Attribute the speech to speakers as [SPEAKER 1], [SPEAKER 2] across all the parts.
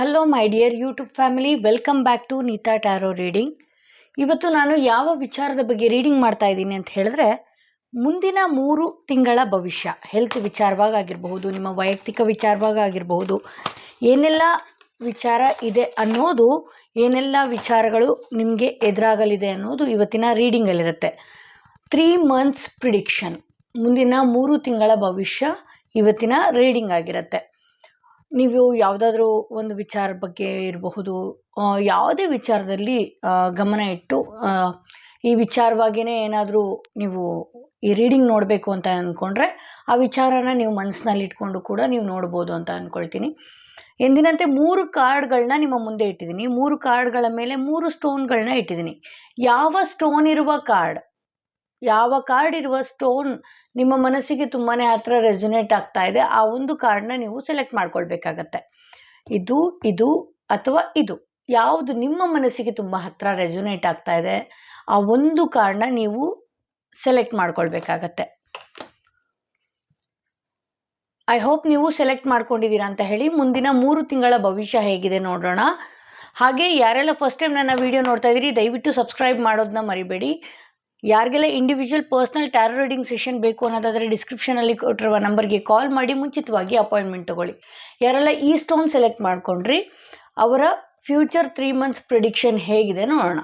[SPEAKER 1] Hello my dear YouTube family welcome back to Neeta tarot reading ಇವತ್ತು ನಾನು ಯಾವ ವಿಚಾರದ ಬಗ್ಗೆ ರೀಡಿಂಗ್ ಮಾಡ್ತಾ ಇದ್ದೀನಿ ಅಂತ ಹೇಳಿದ್ರೆ, ಮುಂದಿನ ಮೂರು ತಿಂಗಳ ಭವಿಷ್ಯ ಹೆಲ್ತ್ ವಿಚಾರವಾಗಿ ಆಗಿರಬಹುದು, ನಿಮ್ಮ ವೈಯಕ್ತಿಕ ವಿಚಾರವಾಗಿ ಆಗಿರಬಹುದು, ಏನೆಲ್ಲ ವಿಚಾರ ಇದೆ ಅನ್ನೋದು, ಏನೆಲ್ಲ ವಿಚಾರಗಳು ನಿಮಗೆ ಎದುರಾಗಲಿದೆ ಅನ್ನೋದು ಇವತ್ತಿನ ರೀಡಿಂಗಲ್ಲಿರುತ್ತೆ ತ್ರೀ ಮಂತ್ಸ್ ಪ್ರಿಡಿಕ್ಷನ್ ಮುಂದಿನ ಮೂರು ತಿಂಗಳ ಭವಿಷ್ಯ ಇವತ್ತಿನ ರೀಡಿಂಗ್ ಆಗಿರುತ್ತೆ. ನೀವು ಯಾವುದಾದ್ರೂ ಒಂದು ವಿಚಾರ ಬಗ್ಗೆ ಇರಬಹುದು ಯಾವುದೇ ವಿಚಾರದಲ್ಲಿ ಗಮನ ಇಟ್ಟು ಈ ವಿಚಾರವಾಗಿಯೇ ಏನಾದರೂ ನೀವು ಈ ರೀಡಿಂಗ್ ನೋಡಬೇಕು ಅಂತ ಅಂದ್ಕೊಂಡ್ರೆ ಆ ವಿಚಾರನ ನೀವು ಮನಸ್ಸಿನಲ್ಲಿ ಇಟ್ಕೊಂಡು ಕೂಡ ನೀವು ನೋಡ್ಬೋದು ಅಂತ ಅಂದ್ಕೊಳ್ತೀನಿ ಎಂದಿನಂತೆ ಮೂರು ಕಾರ್ಡ್ಗಳನ್ನ ನಿಮ್ಮ ಮುಂದೆ ಇಟ್ಟಿದ್ದೀನಿ. ಮೂರು ಕಾರ್ಡ್ಗಳ ಮೇಲೆ ಮೂರು ಸ್ಟೋನ್ಗಳನ್ನ ಇಟ್ಟಿದ್ದೀನಿ. ಯಾವ ಸ್ಟೋನ್ ಇರುವ ಕಾರ್ಡ್? ಯಾವ ಕಾರ್ಡ್ ಇರುವ ಸ್ಟೋನ್ ನಿಮ್ಮ ಮನಸ್ಸಿಗೆ ತುಂಬಾ ಹತ್ರ ರೆಸೊನೇಟ್ ಆಗ್ತಾ ಇದೆ, ಆ ಒಂದು ಕಾರ್ಡ್ನ ನೀವು ಸೆಲೆಕ್ಟ್ ಮಾಡ್ಕೊಳ್ಬೇಕಾಗತ್ತೆ. ಇದು ಇದು ಅಥವಾ ಇದು, ಯಾವುದು ನಿಮ್ಮ ಮನಸ್ಸಿಗೆ ತುಂಬ ಹತ್ರ ರೆಸೊನೇಟ್ ಆಗ್ತಾ ಇದೆ, ಆ ಒಂದು ಕಾರ್ಡ್ನ ನೀವು ಸೆಲೆಕ್ಟ್ ಮಾಡ್ಕೊಳ್ಬೇಕಾಗತ್ತೆ. ಐ ಹೋಪ್ ನೀವು ಸೆಲೆಕ್ಟ್ ಮಾಡ್ಕೊಂಡಿದ್ದೀರಾ ಅಂತ ಹೇಳಿ ಮುಂದಿನ ಮೂರು ತಿಂಗಳ ಭವಿಷ್ಯ ಹೇಗಿದೆ ನೋಡೋಣ. ಹಾಗೆ ಯಾರೆಲ್ಲ ಫಸ್ಟ್ ಟೈಮ್ ನನ್ನ ವಿಡಿಯೋ ನೋಡ್ತಾ ಇದ್ದೀರಿ, ದಯವಿಟ್ಟು ಸಬ್ಸ್ಕ್ರೈಬ್ ಮಾಡೋದನ್ನ ಮರಿಬೇಡಿ. ಯಾರಿಗೆಲ್ಲ individual personal tarot reading session ಬೇಕು ಅನ್ನೋದಾದರೆ ಡಿಸ್ಕ್ರಿಪ್ಷನಲ್ಲಿ ಕೊಟ್ಟಿರುವ ನಂಬರ್ಗೆ ಕಾಲ್ ಮಾಡಿ, ಮುಂಚಿತವಾಗಿ ಅಪಾಯಿಂಟ್ಮೆಂಟ್ ತೊಗೊಳ್ಳಿ. ಯಾರೆಲ್ಲ ಈ ಸ್ಟೋನ್ ಸೆಲೆಕ್ಟ್ ಮಾಡ್ಕೊಂಡ್ರಿ, ಅವರ ಫ್ಯೂಚರ್ ತ್ರೀ ಮಂತ್ಸ್ ಪ್ರಿಡಿಕ್ಷನ್ ಹೇಗಿದೆ ನೋಡೋಣ.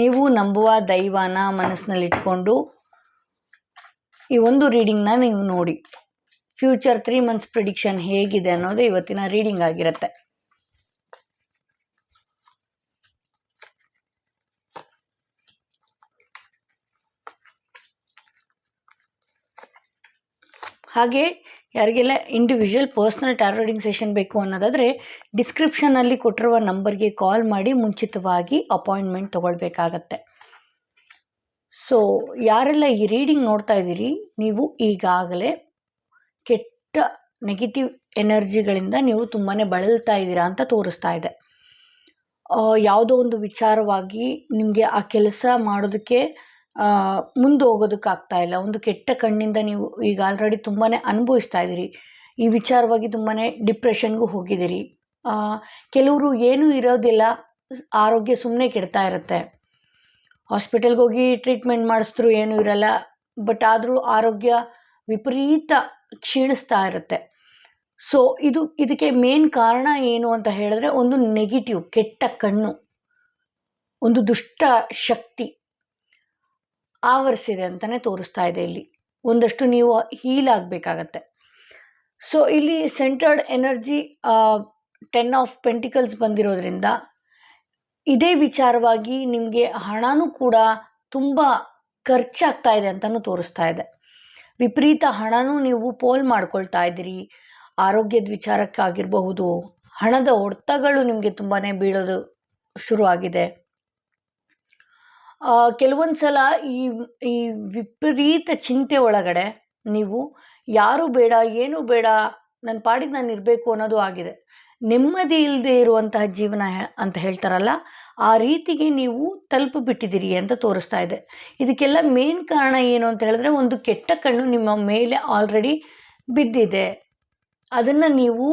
[SPEAKER 1] ನೀವು ನಂಬುವ ದೈವನ ಮನಸ್ಸಿನಲ್ಲಿಟ್ಕೊಂಡು ಈ ಒಂದು ರೀಡಿಂಗ್ನ ನೀವು ನೋಡಿ. ಫ್ಯೂಚರ್ ತ್ರೀ ಮಂತ್ಸ್ ಪ್ರಿಡಿಕ್ಷನ್ ಹೇಗಿದೆ ಅನ್ನೋದು ಇವತ್ತಿನ ರೀಡಿಂಗ್ ಆಗಿರುತ್ತೆ. ಹಾಗೆ ಯಾರಿಗೆಲ್ಲ individual personal tarot reading session ಬೇಕು ಅನ್ನೋದಾದರೆ ಡಿಸ್ಕ್ರಿಪ್ಷನಲ್ಲಿ ಕೊಟ್ಟಿರುವ ನಂಬರ್ಗೆ ಕಾಲ್ ಮಾಡಿ ಮುಂಚಿತವಾಗಿ ಅಪಾಯಿಂಟ್ಮೆಂಟ್ ತೊಗೊಳ್ಬೇಕಾಗತ್ತೆ. ಸೊ ಯಾರೆಲ್ಲ ಈ ರೀಡಿಂಗ್ ನೋಡ್ತಾ ಇದ್ದೀರಿ, ನೀವು ಈಗಾಗಲೇ ಕೆಟ್ಟ ನೆಗೆಟಿವ್ ಎನರ್ಜಿಗಳಿಂದ ನೀವು ತುಂಬಾ ಬಳಲ್ತಾ ಇದ್ದೀರಾ ಅಂತ ತೋರಿಸ್ತಾ ಇದೆ. ಯಾವುದೋ ಒಂದು ವಿಚಾರವಾಗಿ ನಿಮಗೆ ಆ ಕೆಲಸ ಮಾಡೋದಕ್ಕೆ ಮುಂದೆ ಹೋಗೋದಕ್ಕಾಗ್ತಾ ಇಲ್ಲ. ಒಂದು ಕೆಟ್ಟ ಕಣ್ಣಿಂದ ನೀವು ಈಗ ಆಲ್ರೆಡಿ ತುಂಬಾ ಅನುಭವಿಸ್ತಾ ಇದ್ದೀರಿ. ಈ ವಿಚಾರವಾಗಿ ತುಂಬಾ ಡಿಪ್ರೆಷನ್ಗೂ ಹೋಗಿದ್ದೀರಿ. ಕೆಲವರು ಏನೂ ಇರೋದಿಲ್ಲ. ಆರೋಗ್ಯ ಸುಮ್ಮನೆ ಕೆಡ್ತಾ ಇರುತ್ತೆ. ಹಾಸ್ಪಿಟಲ್ಗೆ ಹೋಗಿ ಟ್ರೀಟ್ಮೆಂಟ್ ಮಾಡಿಸಿದ್ರು ಏನೂ ಇರಲ್ಲ. ಬಟ್ ಆದರೂ ಆರೋಗ್ಯ ವಿಪರೀತ ಕ್ಷೀಣಿಸ್ತಾ ಇರುತ್ತೆ. ಸೊ, ಇದು, ಇದಕ್ಕೆ ಮೇನ್ ಕಾರಣ ಏನು ಅಂತ ಹೇಳಿದ್ರೆ ಒಂದು ನೆಗೆಟಿವ್ ಕೆಟ್ಟ ಕಣ್ಣು. ಒಂದು ದುಷ್ಟ ಶಕ್ತಿ. ಆವರಿಸಿದೆ ಅಂತಲೇ ತೋರಿಸ್ತಾ ಇದೆ ಇಲ್ಲಿ. ಒಂದಷ್ಟು ನೀವು ಹೀಲ್ ಆಗಬೇಕಾಗತ್ತೆ. ಸೊ ಇಲ್ಲಿ centered energy ten of pentacles ಬಂದಿರೋದ್ರಿಂದ ಇದೇ ವಿಚಾರವಾಗಿ ನಿಮಗೆ ಹಣನೂ ಕೂಡ ತುಂಬ ಖರ್ಚಾಗ್ತಾ ಇದೆ ಅಂತಲೂ ತೋರಿಸ್ತಾ ಇದೆ. ವಿಪರೀತ ಹಣನೂ ನೀವು ಪೋಲ್ ಮಾಡ್ಕೊಳ್ತಾ ಇದ್ದೀರಿ. ಆರೋಗ್ಯದ ವಿಚಾರಕ್ಕಾಗಿರಬಹುದು, ಹಣದ ಹೊಡೆತಗಳು ನಿಮಗೆ ತುಂಬಾ ಬೀಳೋದು ಶುರುವಾಗಿದೆ. ಕೆಲವೊಂದು ಸಲ ಈ ಈ ವಿಪರೀತ ಚಿಂತೆ ಒಳಗಡೆ ನೀವು ಯಾರು ಬೇಡ, ಏನು ಬೇಡ ನನ್ನ ಪಾಡಿಗೆ ನಾನು ಇರಬೇಕು ಅನ್ನೋದು ಆಗಿದೆ. ನೆಮ್ಮದಿ ಇಲ್ಲದೆ ಇರುವಂತಹ ಜೀವನ ಅಂತ ಹೇಳ್ತಾರಲ್ಲ, ಆ ರೀತಿಗೆ ನೀವು ತಲುಪಿಬಿಟ್ಟಿದ್ದೀರಿ ಅಂತ ತೋರಿಸ್ತಾ ಇದೆ. ಇದಕ್ಕೆಲ್ಲ ಮೇನ್ ಕಾರಣ ಏನು ಅಂತ ಹೇಳಿದ್ರೆ, ಒಂದು ಕೆಟ್ಟ ಕಣ್ಣು ನಿಮ್ಮ ಮೇಲೆ ಆಲ್ರೆಡಿ ಬಿದ್ದಿದೆ. ಅದನ್ನು ನೀವು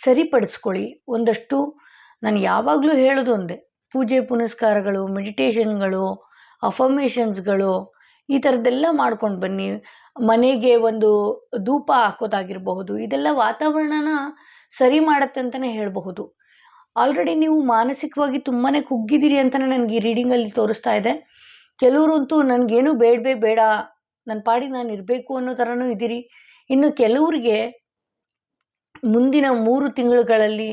[SPEAKER 1] ಸರಿಪಡಿಸ್ಕೊಳ್ಳಿ. ಒಂದಷ್ಟು, ನಾನು ಯಾವಾಗಲೂ ಹೇಳೋದು ಒಂದೇ ಪೂಜೆ ಪುನಸ್ಕಾರಗಳು, ಮೆಡಿಟೇಷನ್ಗಳು, ಅಫರ್ಮೇಷನ್ಸ್ಗಳು, ಈ ಥರದ್ದೆಲ್ಲ ಮಾಡ್ಕೊಂಡು ಬನ್ನಿ. ಮನೆಗೆ ಒಂದು ಧೂಪ ಹಾಕೋದಾಗಿರಬಹುದು, ಇದೆಲ್ಲ ವಾತಾವರಣನ ಸರಿ ಮಾಡುತ್ತೆ ಅಂತಲೇ ಹೇಳಬಹುದು. ಆಲ್ರೆಡಿ ನೀವು ಮಾನಸಿಕವಾಗಿ ತುಂಬಾ ಕುಗ್ಗಿದ್ದೀರಿ ಅಂತಲೇ ನನಗೆ ಈ ರೀಡಿಂಗಲ್ಲಿ ತೋರಿಸ್ತಾ ಇದೆ. ಕೆಲವರಂತೂ ನನಗೇನು ಬೇಡವೇ ಬೇಡ ನನ್ನ ಪಾಡಿಗೆ ನಾನು ಇರಬೇಕು ಅನ್ನೋ ಥರನೂ ಇದ್ದೀರಿ. ಇನ್ನು ಕೆಲವರಿಗೆ ಮುಂದಿನ ಮೂರು ತಿಂಗಳುಗಳಲ್ಲಿ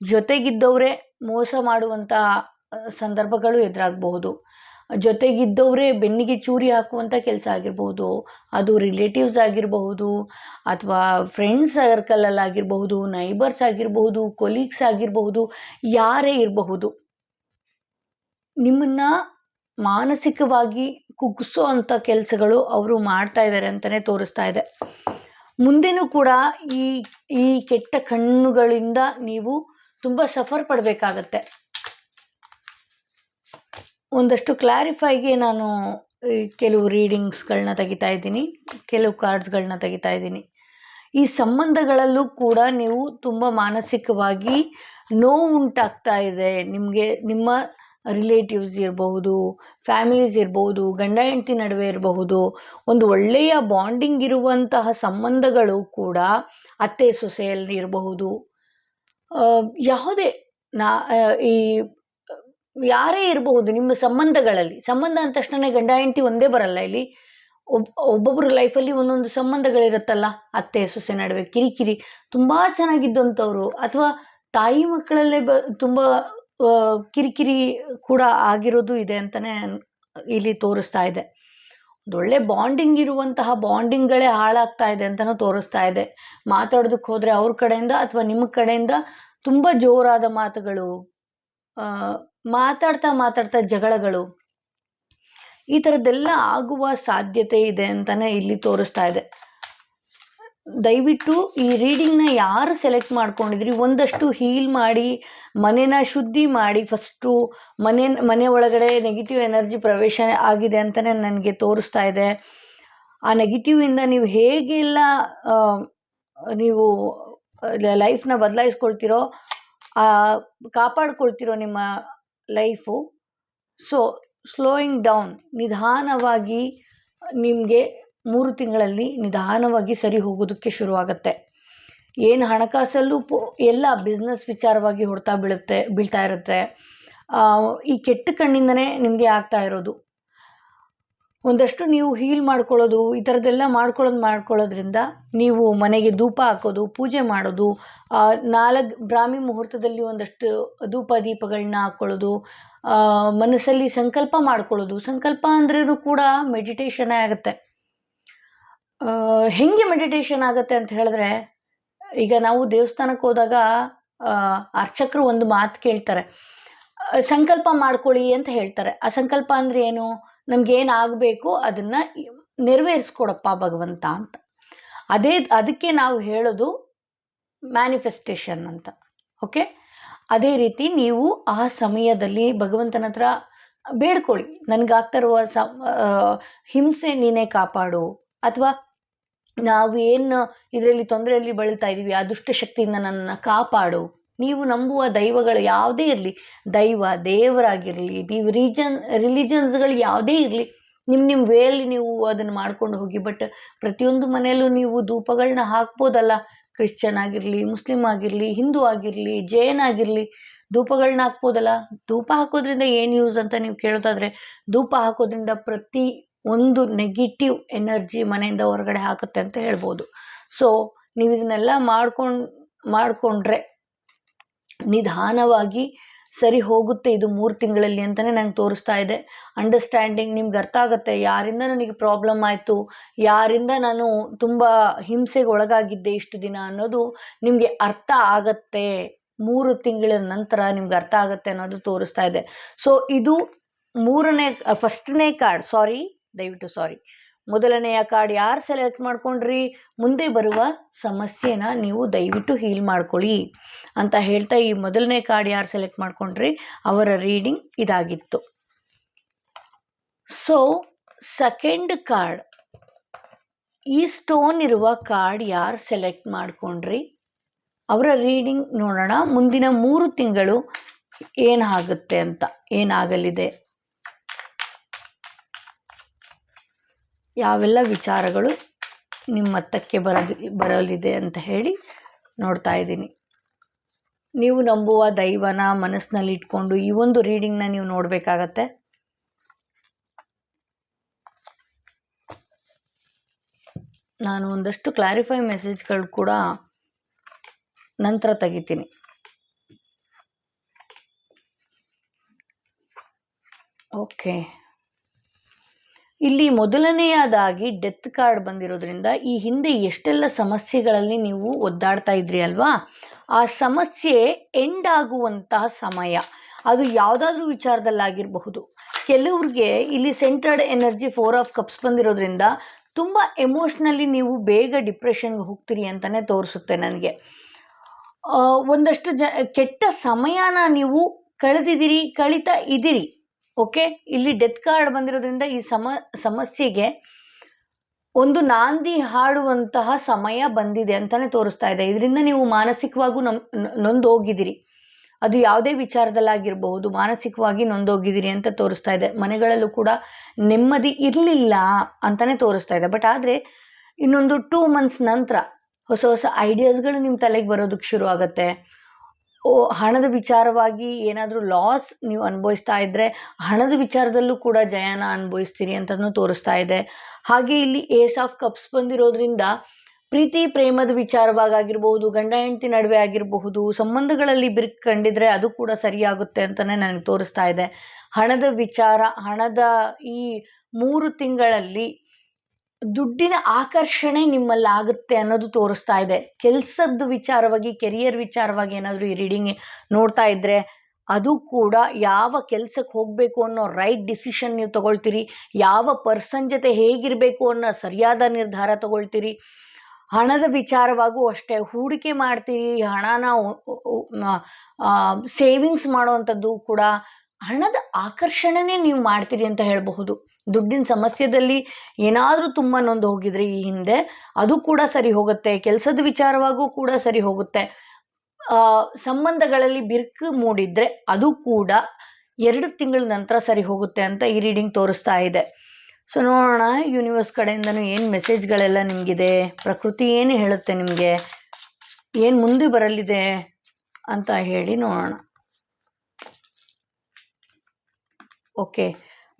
[SPEAKER 1] ಜೊತೆಗಿದ್ದವರೇ ಮೋಸ ಮಾಡುವಂಥ ಸಂದರ್ಭಗಳು ಎದುರಾಗಬಹುದು. ಜೊತೆಗಿದ್ದವರೇ ಬೆನ್ನಿಗೆ ಚೂರಿ ಹಾಕುವಂಥ ಕೆಲಸ ಆಗಿರಬಹುದು, ಅದು ರಿಲೇಟಿವ್ಸ್ ಆಗಿರಬಹುದು, ಅಥವಾ ಫ್ರೆಂಡ್ಸ್ ಸರ್ಕಲಲ್ಲಿ ಆಗಿರಬಹುದು ನೈಬರ್ಸ್ ಆಗಿರಬಹುದು ಕೊಲೀಗ್ಸ್ ಆಗಿರಬಹುದು, ಯಾರೇ ಇರಬಹುದು. ನಿಮ್ಮನ್ನ ಮಾನಸಿಕವಾಗಿ ಕುಗ್ಗಿಸೋ ಅಂಥ ಕೆಲಸಗಳು ಅವರು ಮಾಡ್ತಾ ಇದ್ದಾರೆ ಅಂತಲೇ ತೋರಿಸ್ತಾ ಇದೆ. ಮುಂದೆನೂ ಕೂಡ ಈ ಈ ಕೆಟ್ಟ ಕಣ್ಣುಗಳಿಂದ ನೀವು ತುಂಬ ಸಫರ್ ಪಡಬೇಕಾಗತ್ತೆ. ಒಂದಷ್ಟು ಕ್ಲಾರಿಫೈಗೆ ನಾನು ಕೆಲವು ರೀಡಿಂಗ್ಸ್ಗಳನ್ನ ತೆಗಿತಾ ಇದ್ದೀನಿ, ಕೆಲವು ಕಾರ್ಡ್ಸ್ಗಳನ್ನ ತೆಗಿತಾ ಇದ್ದೀನಿ. ಈ ಸಂಬಂಧಗಳಲ್ಲೂ ಕೂಡ ನೀವು ತುಂಬ ಮಾನಸಿಕವಾಗಿ ನೋವು ಉಂಟಾಗ್ತಾ ಇದೆ. ನಿಮಗೆ ನಿಮ್ಮ ರಿಲೇಟಿವ್ಸ್ ಇರಬಹುದು ಫ್ಯಾಮಿಲೀಸ್ ಇರಬಹುದು, ಗಂಡ ಹೆಂಡತಿ ನಡುವೆ ಇರಬಹುದು, ಒಂದು ಒಳ್ಳೆಯ ಬಾಂಡಿಂಗ್ ಇರುವಂತಹ ಸಂಬಂಧಗಳು ಕೂಡ ಅತ್ತೆ ಸೊಸೆಯಲ್ಲಿ ಇರಬಹುದು. ಯಾವುದೇ ನಾ ಈ ಯಾರೇ ಇರಬಹುದು, ನಿಮ್ಮ ಸಂಬಂಧಗಳಲ್ಲಿ, ಸಂಬಂಧ ಅಂದ ತಕ್ಷಣ ಗಂಡ ಹೆಂಡತಿ ಒಂದೇ ಬರಲ್ಲ ಇಲ್ಲಿ. ಒಬ್ಬ ಒಬ್ಬೊಬ್ಬರ ಲೈಫಲ್ಲಿ ಒಂದೊಂದು ಸಂಬಂಧಗಳಿರುತ್ತಲ್ಲ, ಅತ್ತೆ, ಸೊಸೆ ನಡುವೆ ಕಿರಿಕಿರಿ, ತುಂಬ ಚೆನ್ನಾಗಿದ್ದಂಥವ್ರು ಅಥವಾ ತಾಯಿ ಮಕ್ಕಳಲ್ಲೇ ಬ, ತುಂಬ ಕಿರಿಕಿರಿ ಕೂಡ ಆಗಿರೋದು ಇದೆ ಅಂತಲೇ ಇಲ್ಲಿ ತೋರಿಸ್ತಾ ಇದೆ. ಒಳ್ಳೆ ಬಾಂಡಿಂಗ್ ಇರುವಂತಹ ಬಾಂಡಿಂಗ್ಗಳೇ ಹಾಳಾಗ್ತಾ ಇದೆ ಅಂತಲೂ ತೋರಿಸ್ತಾ ಇದೆ. ಮಾತಾಡೋದಕ್ಕೆ ಹೋದರೆ ಅವ್ರ ಕಡೆಯಿಂದ ಅಥವಾ ನಿಮ್ಮ ಕಡೆಯಿಂದ ತುಂಬ ಜೋರಾದ ಮಾತುಗಳು ಮಾತಾಡ್ತಾ ಮಾತಾಡ್ತಾ ಜಗಳಗಳು. ಈ ಥರದ್ದೆಲ್ಲ ಆಗುವ ಸಾಧ್ಯತೆ ಇದೆ ಅಂತಲೇ ಇಲ್ಲಿ ತೋರಿಸ್ತಾ ಇದೆ. ದಯವಿಟ್ಟು ಈ ರೀಡಿಂಗ್ನ ಯಾರು ಸೆಲೆಕ್ಟ್ ಮಾಡ್ಕೊಂಡಿದ್ರಿ? ಒಂದಷ್ಟು ಹೀಲ್ ಮಾಡಿ, ಮನೆನ ಶುದ್ಧಿ ಮಾಡಿ ಫಸ್ಟು ಮನೆ ಮನೆ ಒಳಗಡೆ ನೆಗೆಟಿವ್ ಎನರ್ಜಿ ಪ್ರವೇಶ ಆಗಿದೆ ಅಂತಲೇ ನನಗೆ ತೋರಿಸ್ತಾ ಇದೆ. ಆ ನೆಗೆಟಿವಿಂದ ನೀವು ಹೇಗೆಲ್ಲ ನೀವು ಲೈಫ್ನ ಬದಲಾಯಿಸ್ಕೊಳ್ತಿರೋ ಕಾಪಾಡ್ಕೊಳ್ತಿರೋ ನಿಮ್ಮ ಲೈಫು. ಸೊ ಸ್ಲೋಯಿಂಗ್ ಡೌನ್ ನಿಧಾನವಾಗಿ ನಿಮಗೆ ಮೂರು ತಿಂಗಳಲ್ಲಿ ನಿಧಾನವಾಗಿ ಸರಿ ಹೋಗೋದಕ್ಕೆ ಶುರುವಾಗುತ್ತೆ. ಏನು ಹಣಕಾಸಲ್ಲೂ ಪೊ, ಎಲ್ಲ ಬಿಸ್ನೆಸ್ ವಿಚಾರವಾಗಿ ಹೊಡ್ತಾ ಬೀಳುತ್ತೆ, ಬೀಳ್ತಾ ಇರುತ್ತೆ. ಈ ಕೆಟ್ಟ ಕಣ್ಣಿಂದನೇ ನಿಮಗೆ ಆಗ್ತಾ ಇರೋದು. ಒಂದಷ್ಟು ನೀವು ಹೀಲ್ ಮಾಡ್ಕೊಳ್ಳೋದು, ಈ ಥರದ್ದೆಲ್ಲ ಮಾಡ್ಕೊಳ್ಳೋದು ಮಾಡ್ಕೊಳ್ಳೋದ್ರಿಂದ ನೀವು ಮನೆಗೆ ಧೂಪ ಹಾಕೋದು, ಪೂಜೆ ಮಾಡೋದು ನಾಲ್ಕು ಬ್ರಾಹ್ಮಿ ಮುಹೂರ್ತದಲ್ಲಿ ಒಂದಷ್ಟು ಧೂಪ ದೀಪಗಳನ್ನ ಹಾಕ್ಕೊಳ್ಳೋದು ಮನಸ್ಸಲ್ಲಿ ಸಂಕಲ್ಪ ಮಾಡ್ಕೊಳ್ಳೋದು. ಸಂಕಲ್ಪ ಅಂದ್ರೂ ಕೂಡ ಮೆಡಿಟೇಷನ್ ಆಗುತ್ತೆ. ಹೆಂಗೆ ಮೆಡಿಟೇಷನ್ ಆಗುತ್ತೆ ಅಂತ ಹೇಳಿದ್ರೆ, ಈಗ ನಾವು ದೇವಸ್ಥಾನಕ್ಕೆ ಹೋದಾಗ ಅರ್ಚಕರು ಒಂದು ಮಾತು ಕೇಳ್ತಾರೆ. ಸಂಕಲ್ಪ ಮಾಡ್ಕೊಳ್ಳಿ ಅಂತ ಹೇಳ್ತಾರೆ. ಆ ಸಂಕಲ್ಪ ಅಂದರೆ ಏನು? ನಮ್ಗೆ ಏನು ಆಗಬೇಕು ಅದನ್ನು ನೆರವೇರಿಸ್ಕೊಡಪ್ಪ ಭಗವಂತ ಅಂತ. ಅದೇ ಅದಕ್ಕೆ ನಾವು ಹೇಳೋದು ಮ್ಯಾನಿಫೆಸ್ಟೇಷನ್ ಅಂತ. ಓಕೆ ಅದೇ ರೀತಿ ನೀವು ಆ ಸಮಯದಲ್ಲಿ ಭಗವಂತನ ಹತ್ರ ಬೇಡ್ಕೊಳ್ಳಿ. ನನಗಾಗ್ತಾ ಇರುವ ಸ ಹಿಂಸೆ ನೀನೇ ಕಾಪಾಡು. ಅಥವಾ ನಾವು ಏನು ಇದರಲ್ಲಿ ತೊಂದರೆಯಲ್ಲಿ ಬಳಲ್ತಾ ಇದ್ದೀವಿ ಆ ದುಷ್ಟಶಕ್ತಿಯಿಂದ ನನ್ನನ್ನು ಕಾಪಾಡು. ನೀವು ನಂಬುವ ದೈವಗಳು ಯಾವುದೇ ಇರಲಿ, ದೈವ, ದೇವರಾಗಿರಲಿ, ನೀವು ರೀಜನ್, ರಿಲಿಜನ್ಸ್ಗಳು ಯಾವುದೇ ಇರಲಿ ನಿಮ್ಮ ನಿಮ್ಮ ವೇಯಲ್ಲಿ ನೀವು ಅದನ್ನು ಮಾಡ್ಕೊಂಡು ಹೋಗಿ, ಬಟ್ ಪ್ರತಿಯೊಂದು ಮನೆಯಲ್ಲೂ ನೀವು ಧೂಪಗಳನ್ನ ಹಾಕ್ಬೋದಲ್ಲ? ಕ್ರಿಶ್ಚಿಯನ್ ಆಗಿರಲಿ ಮುಸ್ಲಿಮ್ ಆಗಿರಲಿ, ಹಿಂದೂ ಆಗಿರಲಿ, ಜೈನ್ ಆಗಿರಲಿ ಧೂಪಗಳನ್ನ ಹಾಕ್ಬೋದಲ್ಲ? ಧೂಪ ಹಾಕೋದ್ರಿಂದ ಏನು ಯೂಸ್ ಅಂತ ನೀವು ಕೇಳೋದಾದರೆ ಧೂಪ ಹಾಕೋದ್ರಿಂದ ಪ್ರತಿ ಒಂದು ನೆಗೆಟಿವ್ ಎನರ್ಜಿ ಮನೆಯಿಂದ ಹೊರಗಡೆ ಹಾಕುತ್ತೆ ಅಂತ ಹೇಳ್ಬೋದು. ಸೊ ನೀವು ಇದನ್ನೆಲ್ಲ ಮಾಡ್ಕೊಂಡು, ಮಾಡಿಕೊಂಡ್ರೆ ನಿಧಾನವಾಗಿ ಸರಿ ಹೋಗುತ್ತೆ ಇದು ಮೂರು ತಿಂಗಳಲ್ಲಿ ಅಂತಲೇ ನಂಗೆ ತೋರಿಸ್ತಾ ಇದೆ. ಅಂಡರ್ಸ್ಟ್ಯಾಂಡಿಂಗ್ ನಿಮ್ಗೆ ಅರ್ಥ ಆಗುತ್ತೆ. ಯಾರಿಂದ ನನಗೆ ಪ್ರಾಬ್ಲಮ್ ಆಯಿತು? ಯಾರಿಂದ ನಾನು ತುಂಬ ಹಿಂಸೆಗೆ ಒಳಗಾಗಿದ್ದೆ ಇಷ್ಟು ದಿನ ಅನ್ನೋದು ನಿಮಗೆ ಅರ್ಥ ಆಗತ್ತೆ. ಮೂರು ತಿಂಗಳ ನಂತರ ನಿಮ್ಗೆ ಅರ್ಥ ಆಗುತ್ತೆ ಅನ್ನೋದು ತೋರಿಸ್ತಾ ಇದೆ. ಸೊ ಇದು ಮೂರನೇ ಫಸ್ಟ್ನೇ ಕಾರ್ಡ್ ಸಾರಿ ದಯವಿಟ್ಟು ಸಾರಿ ಮೊದಲನೆಯ ಕಾರ್ಡ್ ಯಾರು ಸೆಲೆಕ್ಟ್ ಮಾಡ್ಕೊಂಡ್ರಿ? ಮುಂದೆ ಬರುವ ಸಮಸ್ಯೆನ ನೀವು ದಯವಿಟ್ಟು ಹೀಲ್ ಮಾಡ್ಕೊಳ್ಳಿ ಅಂತ ಹೇಳ್ತಾ ಈ ಮೊದಲನೇ ಕಾರ್ಡ್ ಯಾರು ಸೆಲೆಕ್ಟ್ ಮಾಡ್ಕೊಂಡ್ರಿ? ಅವರ ರೀಡಿಂಗ್ ಇದಾಗಿತ್ತು. ಸೊ ಸೆಕೆಂಡ್ ಕಾರ್ಡ್ ಈ ಸ್ಟೋನ್ ಇರುವ ಕಾರ್ಡ್ ಯಾರು ಸೆಲೆಕ್ಟ್ ಮಾಡ್ಕೊಂಡ್ರಿ? ಅವರ ರೀಡಿಂಗ್ ನೋಡೋಣ. ಮುಂದಿನ ಮೂರು ತಿಂಗಳು ಏನಾಗುತ್ತೆ ಅಂತ? ಏನಾಗಲಿದೆ ಯಾವೆಲ್ಲ ವಿಚಾರಗಳು ನಿಮ್ಮ ಹತ್ತಕ್ಕೆ ಬರದಿ, ಬರಲಿದೆ ಅಂತ ಹೇಳಿ ನೋಡ್ತಾ ಇದ್ದೀನಿ. ನೀವು ನಂಬುವ ದೈವನ ಮನಸ್ಸಿನಲ್ಲಿ ಇಟ್ಕೊಂಡು ಈ ಒಂದು ರೀಡಿಂಗ್ನ ನೀವು ನೋಡಬೇಕಾಗತ್ತೆ. ನಾನು ಒಂದಷ್ಟು ಕ್ಲಾರಿಫೈ ಮೆಸೇಜ್ಗಳು ಕೂಡ ನಂತರ ತೆಗಿತೀನಿ. ಓಕೆ. ಇಲ್ಲಿ ಮೊದಲನೆಯದಾಗಿ ಡೆತ್ ಕಾರ್ಡ್ ಬಂದಿರೋದ್ರಿಂದ ಈ ಹಿಂದೆ ಎಷ್ಟೆಲ್ಲ ಸಮಸ್ಯೆಗಳಲ್ಲಿ ನೀವು ಒದ್ದಾಡ್ತಾ ಇದ್ರಿ ಅಲ್ವಾ? ಆ ಸಮಸ್ಯೆ ಎಂಡ್ ಆಗುವಂತಹ ಸಮಯ. ಅದು ಯಾವುದಾದ್ರೂ ವಿಚಾರದಲ್ಲಾಗಿರಬಹುದು. ಕೆಲವ್ರಿಗೆ ಇಲ್ಲಿ centered energy four of cups ಬಂದಿರೋದ್ರಿಂದ ತುಂಬ ಎಮೋಷ್ನಲಿ ನೀವು ಬೇಗ ಡಿಪ್ರೆಷನ್ಗೆ ಹೋಗ್ತೀರಿ ಅಂತಲೇ ತೋರಿಸುತ್ತೆ ನನಗೆ. ಒಂದಷ್ಟು ಜ, ಕೆಟ್ಟ ಸಮಯನ ನೀವು ಕಳೆದಿದ್ದೀರಿ, ಕಳೀತಾ ಇದ್ದೀರಿ. ಓಕೆ ಇಲ್ಲಿ ಡೆತ್ ಕಾರ್ಡ್ ಬಂದಿರೋದ್ರಿಂದ ಈ ಸಮ, ಸಮಸ್ಯೆಗೆ ಒಂದು ನಾಂದಿ ಹಾಡುವಂತಹ ಸಮಯ ಬಂದಿದೆ ಅಂತಾನೆ ತೋರಿಸ್ತಾ ಇದೆ. ಇದರಿಂದ ನೀವು ಮಾನಸಿಕವಾಗೂ ನಮ್ ನೊಂದೋಗಿದ್ದೀರಿ. ಅದು ಯಾವುದೇ ವಿಚಾರದಲ್ಲಾಗಿರಬಹುದು, ಮಾನಸಿಕವಾಗಿ ನೊಂದೋಗಿದ್ದೀರಿ ಅಂತ ತೋರಿಸ್ತಾ ಇದೆ. ಮನೆಗಳಲ್ಲೂ ಕೂಡ ನೆಮ್ಮದಿ ಇರಲಿಲ್ಲ ಅಂತಾನೆ ತೋರಿಸ್ತಾ ಇದೆ. ಬಟ್ ಆದರೆ ಇನ್ನೊಂದು ಟೂ ಮಂತ್ಸ್ ನಂತರ ಹೊಸ ಹೊಸ ಐಡಿಯಾಸ್ಗಳು ನಿಮ್ಮ ತಲೆಗೆ ಬರೋದಕ್ಕೆ ಶುರು ಆಗುತ್ತೆ ಹಣದ ವಿಚಾರವಾಗಿ ಏನಾದರೂ ಲಾಸ್ ನೀವು ಅನುಭವಿಸ್ತಾ ಇದ್ದರೆ ಹಣದ ವಿಚಾರದಲ್ಲೂ ಕೂಡ ಜಯಾನ ಅನುಭವಿಸ್ತೀರಿ ಅಂತಲೂ ತೋರಿಸ್ತಾ ಇದೆ. ಹಾಗೆ ಇಲ್ಲಿ ಏಸ್ ಆಫ್ ಕಪ್ಸ್ ಬಂದಿರೋದ್ರಿಂದ ಪ್ರೀತಿ, ಪ್ರೇಮದ ವಿಚಾರವಾಗಿ ಆಗಿರ್ಬೋದು ಗಂಡ, ಹೆಂಡತಿ ನಡುವೆ ಆಗಿರಬಹುದು, ಸಂಬಂಧಗಳಲ್ಲಿ ಬಿರುಕು ಕಂಡಿದ್ರೆ ಅದು ಕೂಡ ಸರಿಯಾಗುತ್ತೆ ಅಂತಲೇ ನನಗೆ ತೋರಿಸ್ತಾ ಇದೆ. ಹಣದ ವಿಚಾರ, ಹಣದ ಈ ಮೂರು ತಿಂಗಳಲ್ಲಿ ದುಡ್ಡಿನ ಆಕರ್ಷಣೆ ನಿಮ್ಮಲ್ಲಿ ಆಗುತ್ತೆ ಅನ್ನೋದು ತೋರಿಸ್ತಾ ಇದೆ. ಕೆಲಸದ ವಿಚಾರವಾಗಿ ಕೆರಿಯರ್ ವಿಚಾರವಾಗಿ ಏನಾದರೂ ಈ ರೀಡಿಂಗ್ ನೋಡ್ತಾ ಇದ್ದರೆ ಅದು ಕೂಡ ಯಾವ ಕೆಲಸಕ್ಕೆ ಹೋಗಬೇಕು ಅನ್ನೋ ರೈಟ್ ಡಿಸಿಷನ್ ನೀವು ತಗೊಳ್ತೀರಿ, ಯಾವ ಪರ್ಸನ್ ಜೊತೆ ಹೇಗಿರಬೇಕು ಅನ್ನೋ ಸರಿಯಾದ ನಿರ್ಧಾರ ತಗೊಳ್ತೀರಿ, ಹಣದ ವಿಚಾರವಾಗೂ ಅಷ್ಟೇ, ಹೂಡಿಕೆ ಮಾಡ್ತೀರಿ, ಹಣನ ಸೇವಿಂಗ್ಸ್ ಮಾಡುವಂಥದ್ದು ಕೂಡ ಹಣದ ಆಕರ್ಷಣೆನೇ ನೀವು ಮಾಡ್ತೀರಿ ಅಂತ ಹೇಳಬಹುದು. ದುಡ್ಡಿನ ಸಮಸ್ಯೆದಲ್ಲಿ ಏನಾದರೂ ತುಂಬ ನೊಂದು ಹೋಗಿದ್ರೆ ಈ ಹಿಂದೆ ಅದು ಕೂಡ ಸರಿ ಹೋಗುತ್ತೆ, ಕೆಲಸದ ವಿಚಾರವಾಗೂ ಕೂಡ ಸರಿ ಹೋಗುತ್ತೆ. ಸಂಬಂಧಗಳಲ್ಲಿ ಬಿರುಕು ಮೂಡಿದ್ರೆ ಅದು ಕೂಡ ಎರಡು ತಿಂಗಳ ನಂತರ ಸರಿ ಹೋಗುತ್ತೆ ಅಂತ ಈ ರೀಡಿಂಗ್ ತೋರಿಸ್ತಾ ಇದೆ. ಸೊ, ನೋಡೋಣ, ಯೂನಿವರ್ಸ್ ಕಡೆಯಿಂದನೂ ಏನು ಮೆಸೇಜ್ಗಳೆಲ್ಲ ನಿಮಗಿದೆ? ಪ್ರಕೃತಿ ಏನು ಹೇಳುತ್ತೆ ನಿಮಗೆ? ಏನು ಮುಂದೆ ಬರಲಿದೆ ಅಂತ ಹೇಳಿ ನೋಡೋಣ. Okay,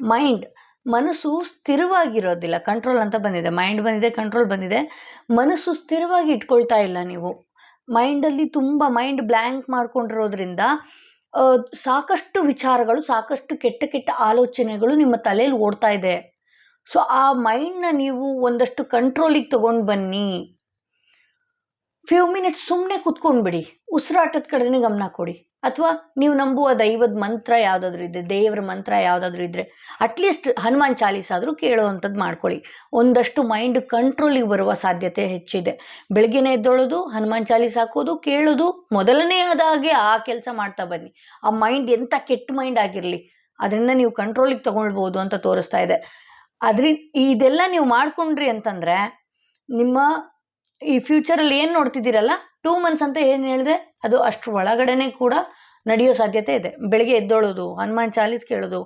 [SPEAKER 1] mind. ಮನಸ್ಸು ಸ್ಥಿರವಾಗಿರೋದಿಲ್ಲ. ಕಂಟ್ರೋಲ್ ಅಂತ ಬಂದಿದೆ. ಮೈಂಡ್ ಬಂದಿದೆ ಕಂಟ್ರೋಲ್ ಬಂದಿದೆ. ಮನಸ್ಸು ಸ್ಥಿರವಾಗಿ ಇಟ್ಕೊಳ್ತಾ ಇಲ್ಲ ನೀವು. ಮೈಂಡಲ್ಲಿ ತುಂಬ ಮೈಂಡ್ ಬ್ಲ್ಯಾಂಕ್ ಮಾಡ್ಕೊಂಡಿರೋದ್ರಿಂದ ಸಾಕಷ್ಟು ವಿಚಾರಗಳು, ಸಾಕಷ್ಟು ಕೆಟ್ಟ ಕೆಟ್ಟ ಆಲೋಚನೆಗಳು ನಿಮ್ಮ ತಲೆಯಲ್ಲಿ ಓಡ್ತಾ ಇದೆ. ಸೊ ಆ ಮೈಂಡ್ನ ನೀವು ಒಂದಷ್ಟು ಕಂಟ್ರೋಲಿಗೆ ತೊಗೊಂಡು ಬನ್ನಿ. ಫ್ಯೂ ಮಿನಿಟ್ಸ್ ಸುಮ್ಮನೆ ಕುತ್ಕೊಂಡ್ಬಿಡಿ. ಉಸಿರಾಟದ ಕಡೆನೇ ಗಮನ ಕೊಡಿ. ಅಥವಾ ನೀವು ನಂಬುವ ದೈವದ ಮಂತ್ರ ಯಾವುದಾದ್ರೂ ಇದ್ದರೆ ದೇವರ ಮಂತ್ರ ಯಾವುದಾದ್ರೂ ಇದ್ದರೆ ಅಟ್ಲೀಸ್ಟ್ ಹನುಮಾನ್ ಚಾಲೀಸ್ ಆದರೂ ಕೇಳುವಂಥದ್ದು ಮಾಡ್ಕೊಳ್ಳಿ. ಒಂದಷ್ಟು ಮೈಂಡ್ ಕಂಟ್ರೋಲಿಗೆ ಬರುವ ಸಾಧ್ಯತೆ ಹೆಚ್ಚಿದೆ. ಬೆಳಗಿನ ಎದ್ದೊಳೋದು, ಹನುಮಾನ್ ಚಾಲೀಸ್ ಹಾಕೋದು, ಕೇಳೋದು ಮೊದಲನೆಯದಾಗಿ ಆ ಕೆಲಸ ಮಾಡ್ತಾ ಬನ್ನಿ. ಆ ಮೈಂಡ್ ಎಂಥ ಕೆಟ್ಟ ಮೈಂಡ್ ಆಗಿರಲಿ, ಅದರಿಂದ ನೀವು ಕಂಟ್ರೋಲಿಗೆ ತೊಗೊಳ್ಬೋದು ಅಂತ ತೋರಿಸ್ತಾ ಇದೆ. ಅದ್ರಿಂದ ಇದೆಲ್ಲ ನೀವು ಮಾಡ್ಕೊಂಡ್ರಿ ಅಂತಂದರೆ, ನಿಮ್ಮ ಈ ಫ್ಯೂಚರಲ್ಲಿ ಏನು ನೋಡ್ತಿದ್ದೀರಲ್ಲ ಟೂ ಮಂತ್ಸ್ ಅಂತ ಏನು ಹೇಳಿದೆ ಅದು ಅಷ್ಟರ ಒಳಗಡೆನೆ ಕೂಡ ನಡೆಯೋ ಸಾಧ್ಯತೆ ಇದೆ. ಬೆಳಗ್ಗೆ ಎದ್ದೊಳೋದು, ಹನುಮಾನ್ ಚಾಲೀಸ್ ಕೇಳೋದು,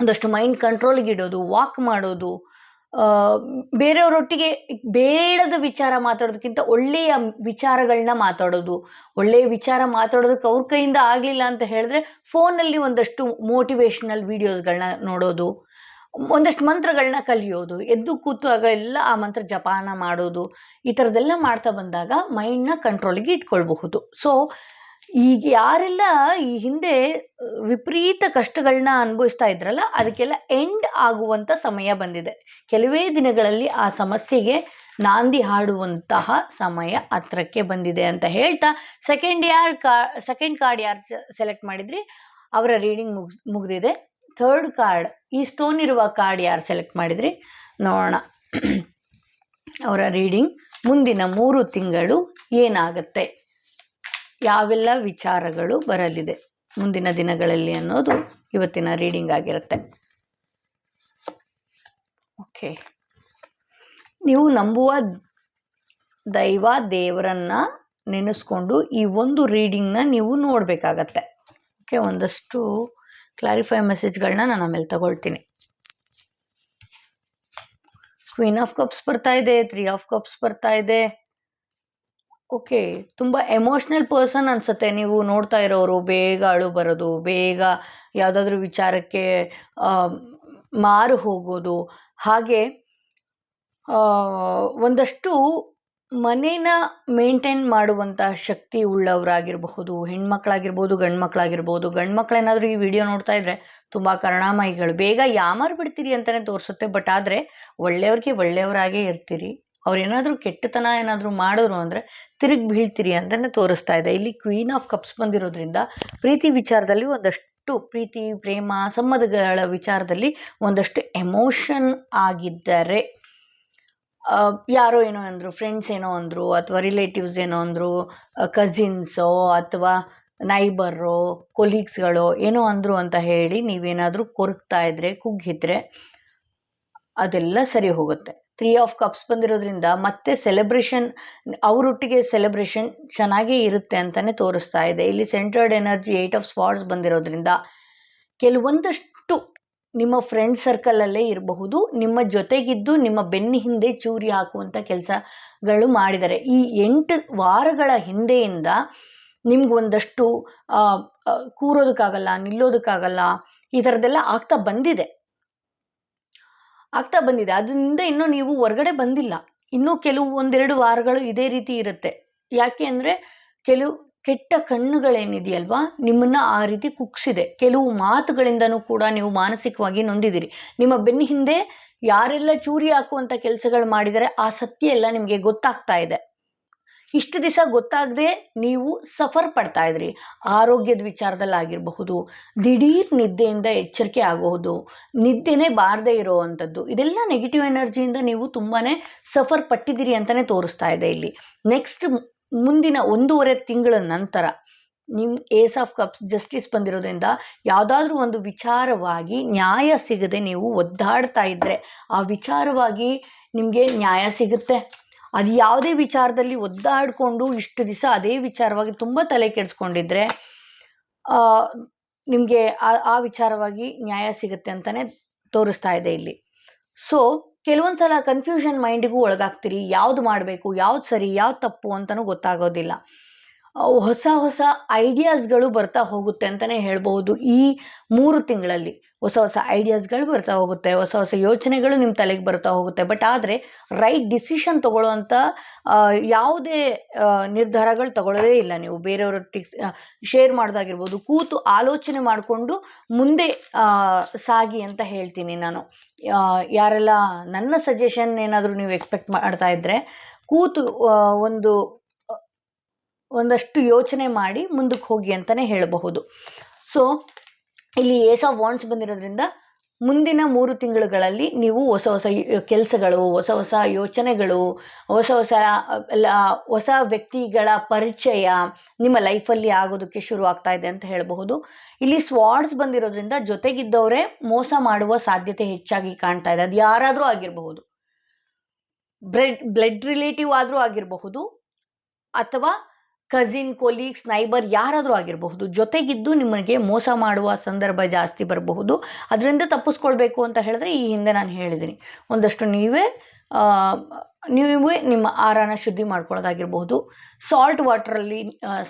[SPEAKER 1] ಒಂದಷ್ಟು ಮೈಂಡ್ ಕಂಟ್ರೋಲ್ಗೆ ಇಡೋದು ವಾಕ್ ಮಾಡೋದು ಬೇರೆಯವರೊಟ್ಟಿಗೆ ಬೇಡದ ವಿಚಾರ ಮಾತಾಡೋದಕ್ಕಿಂತ ಒಳ್ಳೆಯ ವಿಚಾರಗಳನ್ನ ಮಾತಾಡೋದು. ಒಳ್ಳೆಯ ವಿಚಾರ ಮಾತಾಡೋದಕ್ಕೆ ಅವ್ರ ಕೈಯಿಂದ ಆಗಲಿಲ್ಲ ಅಂತ ಹೇಳಿದ್ರೆ ಫೋನಲ್ಲಿ ಒಂದಷ್ಟು ಮೋಟಿವೇಶ್ನಲ್ ವೀಡಿಯೋಸ್ಗಳನ್ನ ನೋಡೋದು. ಒಂದಷ್ಟು ಮಂತ್ರಗಳನ್ನ ಕಲಿಯೋದು, ಎದ್ದು ಕೂತಾಗ ಎಲ್ಲ ಆ ಮಂತ್ರ ಜಪಾನ ಮಾಡೋದು, ಈ ಥರದ್ದೆಲ್ಲ ಮಾಡ್ತಾ ಬಂದಾಗ ಮೈಂಡ್ನ ಕಂಟ್ರೋಲಿಗೆ ಇಟ್ಕೊಳ್ಬಹುದು. ಸೊ ಈಗ ಯಾರೆಲ್ಲ ಈ ಹಿಂದೆ ವಿಪರೀತ ಕಷ್ಟಗಳನ್ನ ಅನುಭವಿಸ್ತಾ ಇದ್ರಲ್ಲ, ಅದಕ್ಕೆಲ್ಲ ಎಂಡ್ ಆಗುವಂಥ ಸಮಯ ಬಂದಿದೆ. ಕೆಲವೇ ದಿನಗಳಲ್ಲಿ ಆ ಸಮಸ್ಯೆಗೆ ನಾಂದಿ ಹಾಡುವಂತಹ ಸಮಯ ಹತ್ರಕ್ಕೆ ಬಂದಿದೆ ಅಂತ ಹೇಳ್ತಾ ಸೆಕೆಂಡ್ ಯಾರ್ ಕಾ ಸೆಕೆಂಡ್ ಕಾರ್ಡ್ ಯಾರು ಸೆಲೆಕ್ಟ್ ಮಾಡಿದ್ರಿ, ಅವರ ರೀಡಿಂಗ್ ಮುಗ್ ಮುಗಿದಿದೆ. ಥರ್ಡ್ ಕಾರ್ಡ್ ಈ ಸ್ಟೋನ್ ಇರುವ ಕಾರ್ಡ್ ಯಾರು ಸೆಲೆಕ್ಟ್ ಮಾಡಿದ್ರಿ? ನೋಡೋಣ. ಅವರ ರೀಡಿಂಗ್ ಮುಂದಿನ ಮೂರು ತಿಂಗಳು ಏನಾಗುತ್ತೆ? ಯಾವೆಲ್ಲ ವಿಚಾರಗಳು ಬರಲಿದೆ ಮುಂದಿನ ದಿನಗಳಲ್ಲಿ ಅನ್ನೋದು ಇವತ್ತಿನ ರೀಡಿಂಗ್ ಆಗಿರುತ್ತೆ. ಓಕೆ ನೀವು ನಂಬುವ ದೈವ ದೇವರನ್ನ ನೆನೆಸ್ಕೊಂಡು ಈ ಒಂದು ರೀಡಿಂಗ್ನ ನೀವು ನೋಡಬೇಕಾಗತ್ತೆ. ಓಕೆ ಒಂದಷ್ಟು ಕ್ಲಾರಿಫೈ ಮೆಸೇಜ್ಗಳನ್ನ ನಾನು ಆಮೇಲೆ ತಗೊಳ್ತೀನಿ. ಕ್ವೀನ್ ಆಫ್ ಕಪ್ಸ್ ಬರ್ತಾ ಇದೆ ತ್ರೀ ಆಫ್ ಕಪ್ಸ್ ಬರ್ತಾ ಇದೆ. ಓಕೆ ತುಂಬ ಎಮೋಷ್ನಲ್ ಪರ್ಸನ್ ಅನಿಸುತ್ತೆ ನೀವು ನೋಡ್ತಾ ಇರೋರು, ಬೇಗ ಅಳು ಬರೋದು, ಬೇಗ ಯಾವುದಾದ್ರೂ ವಿಚಾರಕ್ಕೆ ಮಾರು ಹೋಗೋದು. ಹಾಗೆ ಒಂದಷ್ಟು ಮನೇನ ಮೇಂಟೇನ್ ಮಾಡುವಂಥ ಶಕ್ತಿ ಉಳ್ಳವರಾಗಿರಬಹುದು, ಹೆಣ್ಮಕ್ಳಾಗಿರ್ಬೋದು ಗಂಡು ಮಕ್ಕಳಾಗಿರ್ಬೋದು ಗಂಡು ಮಕ್ಕಳೇನಾದರೂ ಈ ವಿಡಿಯೋ ನೋಡ್ತಾ ಇದ್ದರೆ ತುಂಬ ಕರುಣಾಮಯಿಗಳು. ಬೇಗ ಯಾಮಾರು ಬಿಡ್ತೀರಿ ಅಂತಲೇ ತೋರಿಸುತ್ತೆ, ಬಟ್ ಆದರೆ ಒಳ್ಳೆಯವ್ರಿಗೆ ಒಳ್ಳೆಯವರಾಗೇ ಇರ್ತೀರಿ. ಅವ್ರು ಏನಾದರೂ ಕೆಟ್ಟತನ ಏನಾದರೂ ಮಾಡಿದ್ರು ಅಂದರೆ ತಿರುಗಿ ಬೀಳ್ತೀರಿ ಅಂತಲೇ ತೋರಿಸ್ತಾ ಇದೆ. ಇಲ್ಲಿ ಕ್ವೀನ್ ಆಫ್ ಕಪ್ಸ್ ಬಂದಿರೋದ್ರಿಂದ ಪ್ರೀತಿ ವಿಚಾರದಲ್ಲಿ ಒಂದಷ್ಟು, ಪ್ರೀತಿ, ಪ್ರೇಮ, ಸಂಬಂಧಗಳ ವಿಚಾರದಲ್ಲಿ ಒಂದಷ್ಟು ಎಮೋಷನ್ ಆಗಿದ್ದರೆ. ಯಾರೋ ಏನೋ ಅಂದರು ಫ್ರೆಂಡ್ಸ್ ಏನೋ ಅಂದರು, ಅಥವಾ ರಿಲೇಟಿವ್ಸ್ ಏನೋ ಅಂದರು ಕಸಿನ್ಸೋ ಅಥವಾ ನೈಬರೋ ಕೊಲೀಗ್ಸ್ಗಳು ಏನೋ ಅಂದರು ಅಂತ ಹೇಳಿ ನೀವೇನಾದರೂ ಕೊರಗ್ತಾ ಇದ್ದರೆ ಕುಗ್ಗಿದ್ರೆ ಅದೆಲ್ಲ ಸರಿ ಹೋಗುತ್ತೆ. ತ್ರೀ ಆಫ್ ಕಪ್ಸ್ ಬಂದಿರೋದ್ರಿಂದ ಮತ್ತೆ ಸೆಲೆಬ್ರೇಷನ್ ಅವರೊಟ್ಟಿಗೆ ಸೆಲೆಬ್ರೇಷನ್ ಚೆನ್ನಾಗೇ ಇರುತ್ತೆ ಅಂತಲೇ ತೋರಿಸ್ತಾ ಇದೆ. ಇಲ್ಲಿ centered energy eight of spots ಬಂದಿರೋದ್ರಿಂದ ಕೆಲವೊಂದಷ್ಟು ನಿಮ್ಮ ಫ್ರೆಂಡ್ ಸರ್ಕಲಲ್ಲೇ ಇರಬಹುದು, ನಿಮ್ಮ ಜೊತೆಗಿದ್ದು ನಿಮ್ಮ ಬೆನ್ನ ಹಿಂದೆ ಚೂರಿ ಹಾಕುವಂಥ ಕೆಲಸಗಳು ಮಾಡಿದ್ದಾರೆ ಈ ಎಂಟು ವಾರಗಳ ಹಿಂದೆಯಿಂದ ನಿಮ್ಗೊಂದಷ್ಟು ಕೂರೋದಕ್ಕಾಗಲ್ಲ, ನಿಲ್ಲೋದಕ್ಕಾಗಲ್ಲ, ಈ ಥರದ್ದೆಲ್ಲ ಆಗ್ತಾ ಬಂದಿದೆ. ಆಗ್ತಾ ಬಂದಿದೆ. ಅದರಿಂದ ಇನ್ನೂ ನೀವು ಹೊರಗಡೆ ಬಂದಿಲ್ಲ. ಇನ್ನೂ ಕೆಲವು ಒಂದೆರಡು ವಾರಗಳು ಇದೇ ರೀತಿ ಇರುತ್ತೆ. ಯಾಕೆ ಅಂದರೆ, ಕೆಲವು ಕೆಟ್ಟ ಕಣ್ಣುಗಳೇನಿದೆಯಲ್ವಾ? ನಿಮ್ಮನ್ನ ಆ ರೀತಿ ಕುಗ್ಸಿದೆ. ಕೆಲವು ಮಾತುಗಳಿಂದನೂ ಕೂಡ ನೀವು ಮಾನಸಿಕವಾಗಿ ನೊಂದಿದ್ದೀರಿ. ನಿಮ್ಮ ಬೆನ್ನ ಹಿಂದೆ ಯಾರೆಲ್ಲ ಚೂರಿ ಹಾಕುವಂಥ ಕೆಲಸಗಳು ಮಾಡಿದರೆ, ಆ ಸತ್ಯ ಎಲ್ಲ ನಿಮಗೆ ಗೊತ್ತಾಗ್ತಾ ಇದೆ. ಇಷ್ಟು ದಿವಸ ಗೊತ್ತಾಗದೆ ನೀವು ಸಫರ್ ಪಡ್ತಾ ಇದ್ರಿ. ಆರೋಗ್ಯದ ವಿಚಾರದಲ್ಲಿ ಆಗಿರಬಹುದು, ದಿಢೀರ್ ನಿದ್ದೆಯಿಂದ ಎಚ್ಚರಿಕೆ ಆಗಬಹುದು, ನಿದ್ದೆನೇ ಬಾರದೇ ಇರೋವಂಥದ್ದು. ಇದೆಲ್ಲ ನೆಗೆಟಿವ್ ಎನರ್ಜಿಯಿಂದ ನೀವು ತುಂಬಾ ಸಫರ್ ಪಟ್ಟಿದ್ದೀರಿ ಅಂತಲೇ ತೋರಿಸ್ತಾ ಇದೆ ಇಲ್ಲಿ. ನೆಕ್ಸ್ಟ್ ಮುಂದಿನ ಒಂದೂವರೆ ತಿಂಗಳ ನಂತರ ನಿಮ್ಮ ಏಸ್ ಆಫ್ ಕಪ್ಸ್ ಜಸ್ಟಿಸ್ ಬಂದಿರೋದ್ರಿಂದ ಯಾವುದಾದ್ರೂ ಒಂದು ವಿಚಾರವಾಗಿ ನ್ಯಾಯ ಸಿಗದೆ ನೀವು ಒದ್ದಾಡ್ತಾ ಇದ್ದರೆ ಆ ವಿಚಾರವಾಗಿ ನಿಮಗೆ ನ್ಯಾಯ ಸಿಗುತ್ತೆ. ಅದು ಯಾವುದೇ ವಿಚಾರದಲ್ಲಿ ಒದ್ದಾಡಿಕೊಂಡು ಇಷ್ಟು ದಿವಸ ಅದೇ ವಿಚಾರವಾಗಿ ತುಂಬ ತಲೆ ಕೆಡಿಸ್ಕೊಂಡಿದ್ರೆ ನಿಮಗೆ ಆ ಆ ವಿಚಾರವಾಗಿ ನ್ಯಾಯ ಸಿಗುತ್ತೆ ಅಂತಲೇ ತೋರಿಸ್ತಾ ಇದೆ ಇಲ್ಲಿ. ಸೊ ಕೆಲವೊಂದು ಸಲ ಕನ್ಫ್ಯೂಷನ್ ಮೈಂಡಿಗೂ ಒಳಗಾಗ್ತೀರಿ. ಯಾವ್ದು ಮಾಡಬೇಕು, ಯಾವ್ದು ಸರಿ, ಯಾವ್ದು ತಪ್ಪು ಅಂತಲೂ ಗೊತ್ತಾಗೋದಿಲ್ಲ. ಹೊಸ ಹೊಸ ಐಡಿಯಾಸ್ಗಳು ಬರ್ತಾ ಹೋಗುತ್ತೆ ಅಂತಲೇ ಹೇಳ್ಬೋದು ಈ ಮೂರು ತಿಂಗಳಲ್ಲಿ. ಹೊಸ ಹೊಸ ಐಡಿಯಾಸ್ಗಳು ಬರ್ತಾ ಹೋಗುತ್ತೆ, ಹೊಸ ಹೊಸ ಯೋಚನೆಗಳು ನಿಮ್ಮ ತಲೆಗೆ ಬರ್ತಾ ಹೋಗುತ್ತೆ. ಬಟ್ ಆದರೆ ರೈಟ್ ಡಿಸಿಷನ್ ತೊಗೊಳ್ಳೋವಂಥ ಯಾವುದೇ ನಿರ್ಧಾರಗಳು ತಗೊಳ್ಳೋದೇ ಇಲ್ಲ ನೀವು. ಬೇರೆಯವರೊಟ್ಟಿಗೆ ಶೇರ್ ಮಾಡೋದಾಗಿರ್ಬೋದು, ಕೂತು ಆಲೋಚನೆ ಮಾಡಿಕೊಂಡು ಮುಂದೆ ಸಾಗಿ ಅಂತ ಹೇಳ್ತೀನಿ ನಾನು. ಯಾರೆಲ್ಲ ನನ್ನ ಸಜೆಷನ್ ಏನಾದರೂ ನೀವು ಎಕ್ಸ್ಪೆಕ್ಟ್ ಮಾಡ್ತಾ ಇದ್ದರೆ ಕೂತು ಒಂದು, ಒಂದಷ್ಟು ಯೋಚನೆ ಮಾಡಿ ಮುಂದಕ್ಕೆ ಹೋಗಿ ಅಂತಲೇ ಹೇಳಬಹುದು. ಸೊ ಇಲ್ಲಿ ಏಸ್ ಆಫ್ ವಾಂಡ್ಸ್ ಬಂದಿರೋದ್ರಿಂದ ಮುಂದಿನ ಮೂರು ತಿಂಗಳುಗಳಲ್ಲಿ ನೀವು ಹೊಸ ಹೊಸ ಕೆಲಸಗಳು, ಹೊಸ ಹೊಸ ಯೋಚನೆಗಳು, ಹೊಸ ಹೊಸ, ಎಲ್ಲ, ಹೊಸ ವ್ಯಕ್ತಿಗಳ ಪರಿಚಯ ನಿಮ್ಮ ಲೈಫಲ್ಲಿ ಆಗೋದಕ್ಕೆ ಶುರು ಆಗ್ತಾ ಇದೆ ಅಂತ ಹೇಳಬಹುದು. ಇಲ್ಲಿ ಸ್ವಾಡ್ಸ್ ಬಂದಿರೋದ್ರಿಂದ ಜೊತೆಗಿದ್ದವರೇ ಮೋಸ ಮಾಡುವ ಸಾಧ್ಯತೆ ಹೆಚ್ಚಾಗಿ ಕಾಣ್ತಾ ಇದೆ. ಅದು ಯಾರಾದರೂ ಆಗಿರಬಹುದು. ಬ್ರೆಡ್ ಬ್ಲಡ್ ರಿಲೇಟಿವ್ ಆದರೂ ಆಗಿರಬಹುದು. ಅಥವಾ ಕಸಿನ್ ಕೊಲೀಗ್ಸ್ ನೈಬರ್ ಯಾರಾದರೂ ಆಗಿರಬಹುದು, ಜೊತೆಗಿದ್ದು ನಿಮಗೆ ಮೋಸ ಮಾಡುವ ಸಂದರ್ಭ ಜಾಸ್ತಿ ಬರಬಹುದು. ಅದರಿಂದ ತಪ್ಪಿಸ್ಕೊಳ್ಬೇಕು ಅಂತ ಹೇಳಿದ್ರೆ ಈ ಹಿಂದೆ ನಾನು ಹೇಳಿದ್ದೀನಿ. ಒಂದಷ್ಟು ನೀವೇ ನೀವೇ ನಿಮ್ಮ ಆಹಾರನ ಶುದ್ಧಿ ಮಾಡ್ಕೊಳ್ಳೋದಾಗಿರ್ಬಹುದು. ಸಾಲ್ಟ್ ವಾಟ್ರಲ್ಲಿ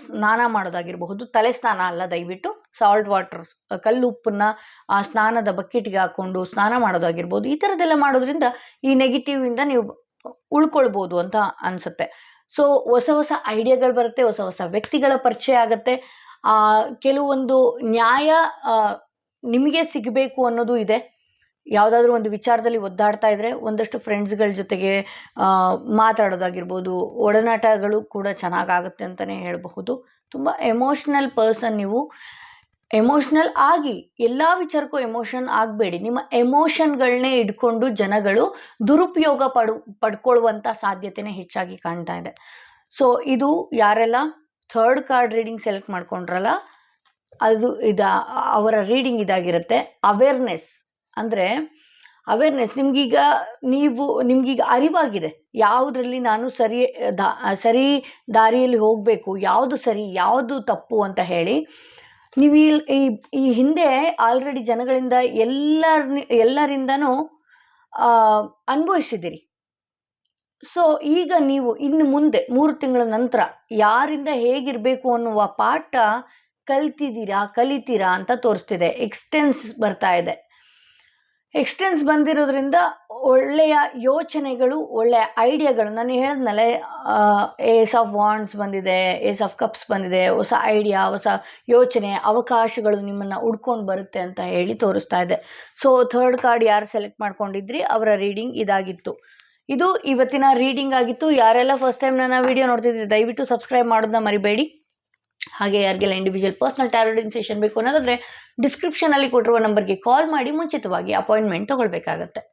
[SPEAKER 1] ಸ್ನಾನ ಮಾಡೋದಾಗಿರಬಹುದು. ತಲೆ ಸ್ನಾನ ಅಲ್ಲ, ದಯವಿಟ್ಟು. ಸಾಲ್ಟ್ ವಾಟರ್ ಕಲ್ಲು ಉಪ್ಪನ್ನ ಆ ಸ್ನಾನದ ಬಕೆಟ್ಗೆ ಹಾಕ್ಕೊಂಡು ಸ್ನಾನ ಮಾಡೋದಾಗಿರ್ಬೋದು. ಈ ಥರದ್ದೆಲ್ಲ ಮಾಡೋದ್ರಿಂದ ಈ ನೆಗೆಟಿವಿಂದ ನೀವು ಉಳ್ಕೊಳ್ಬೋದು ಅಂತ ಅನಿಸುತ್ತೆ. ಸೊ ಹೊಸ ಹೊಸ ಐಡಿಯಾಗಳು ಬರುತ್ತೆ, ಹೊಸ ಹೊಸ ವ್ಯಕ್ತಿಗಳ ಪರಿಚಯ ಆಗುತ್ತೆ. ಕೆಲವೊಂದು ನ್ಯಾಯ ನಿಮಗೆ ಸಿಗಬೇಕು ಅನ್ನೋದು ಇದೆ. ಯಾವುದಾದ್ರೂ ಒಂದು ವಿಚಾರದಲ್ಲಿ ಒದ್ದಾಡ್ತಾ ಇದ್ದರೆ ಒಂದಷ್ಟು ಫ್ರೆಂಡ್ಸ್ಗಳ ಜೊತೆಗೆ ಮಾತಾಡೋದಾಗಿರ್ಬೋದು, ಒಡನಾಟಗಳು ಕೂಡ ಚೆನ್ನಾಗಾಗುತ್ತೆ ಅಂತಲೇ ಹೇಳಬಹುದು. ತುಂಬ ಎಮೋಷ್ನಲ್ ಪರ್ಸನ್ ನೀವು. ಎಮೋಷ್ನಲ್ ಆಗಿ, ಎಲ್ಲ ವಿಚಾರಕ್ಕೂ ಎಮೋಷನ್ ಆಗಬೇಡಿ. ನಿಮ್ಮ ಎಮೋಷನ್ಗಳನ್ನೇ ಇಟ್ಕೊಂಡು ಜನಗಳು ದುರುಪಯೋಗ ಪಡು ಪಡ್ಕೊಳ್ಳುವಂಥ ಸಾಧ್ಯತೆನೇ ಹೆಚ್ಚಾಗಿ ಕಾಣ್ತಾ ಇದೆ. ಸೊ ಇದು ಯಾರೆಲ್ಲ ಥರ್ಡ್ ಕಾರ್ಡ್ ರೀಡಿಂಗ್ ಸೆಲೆಕ್ಟ್ ಮಾಡ್ಕೊಂಡ್ರಲ್ಲ, ಅದು ಇದ, ಅವರ ರೀಡಿಂಗ್ ಇದಾಗಿರುತ್ತೆ. ಅವೇರ್ನೆಸ್ ಅಂದರೆ ಅವೇರ್ನೆಸ್ ನಿಮಗೀಗ ನೀವು, ನಿಮಗೀಗ ಅರಿವಾಗಿದೆ. ಯಾವುದರಲ್ಲಿ ನಾನು ಸರಿ, ದಾ, ಸರಿ ದಾರಿಯಲ್ಲಿ ಹೋಗಬೇಕು, ಯಾವುದು ಸರಿ, ಯಾವುದು ತಪ್ಪು ಅಂತ ಹೇಳಿ. ನೀವು ಈ ಈ ಹಿಂದೆ ಆಲ್ರೆಡಿ ಜನಗಳಿಂದ ಎಲ್ಲರ ಎಲ್ಲರಿಂದನೂ ಅನುಭವಿಸಿದ್ದೀರಿ. ಸೊ ಈಗ ನೀವು ಇನ್ನು ಮುಂದೆ ಮೂರು ತಿಂಗಳ ನಂತರ ಯಾರಿಂದ ಹೇಗಿರಬೇಕು ಅನ್ನುವ ಪಾಠ ಕಲ್ತಿದ್ದೀರಾ, ಕಲಿತೀರಾ ಅಂತ ತೋರಿಸ್ತಿದೆ. ಎಕ್ಸ್ಟೆನ್ಸ್ ಬರ್ತಾ ಇದೆ. ಎಕ್ಸ್ಟೆನ್ಸ್ ಬಂದಿರೋದ್ರಿಂದ ಒಳ್ಳೆಯ ಯೋಚನೆಗಳು ಒಳ್ಳೆಯ ಐಡಿಯಾಗಳು ನಾನು ಹೇಳಿದ್ನಲ್ಲ ಏಸ್ ಆಫ್ ವಾಂಡ್ಸ್ ಬಂದಿದೆ ಏಸ್ ಆಫ್ ಕಪ್ಸ್ ಬಂದಿದೆ, ಹೊಸ ಐಡಿಯಾ ಹೊಸ ಯೋಚನೆ, ಅವಕಾಶಗಳು ನಿಮ್ಮನ್ನು ಉಡ್ಕೊಂಡು ಬರುತ್ತೆ ಅಂತ ಹೇಳಿ ತೋರಿಸ್ತಾ ಇದೆ. ಸೊ ಥರ್ಡ್ ಕಾರ್ಡ್ ಯಾರು ಸೆಲೆಕ್ಟ್ ಮಾಡ್ಕೊಂಡಿದ್ರಿ? ಅವರ ರೀಡಿಂಗ್ ಇದಾಗಿತ್ತು. ಇದು ಇವತ್ತಿನ ರೀಡಿಂಗ್ ಆಗಿತ್ತು. ಯಾರೆಲ್ಲ ಫಸ್ಟ್ ಟೈಮ್ ನನ್ನ ವಿಡಿಯೋ ನೋಡ್ತಿದ್ದೀರಿ, ದಯವಿಟ್ಟು ಸಬ್ಸ್ಕ್ರೈಬ್ ಮಾಡೋದನ್ನ ಮರಿಬೇಡಿ. ಹಾಗೆ ಯಾರಿಗೆಲ್ಲ ಇಂಡಿವಿಜುವಲ್ ಪರ್ಸ್ನಲ್ ಟ್ಯಾರೋಡಿಂಗ್ ಸೆಷನ್ ಬೇಕು ಅನ್ನೋದಾದರೆ ಡಿಸ್ಕ್ರಿಪ್ಷನಲ್ಲಿ ಕೊಟ್ಟಿರುವ ನಂಬರ್ಗೆ ಕಾಲ್ ಮಾಡಿ ಮುಂಚಿತವಾಗಿ ಅಪಾಯಿಂಟ್ಮೆಂಟ್ ತೊಗೊಳ್ಬೇಕಾಗತ್ತೆ.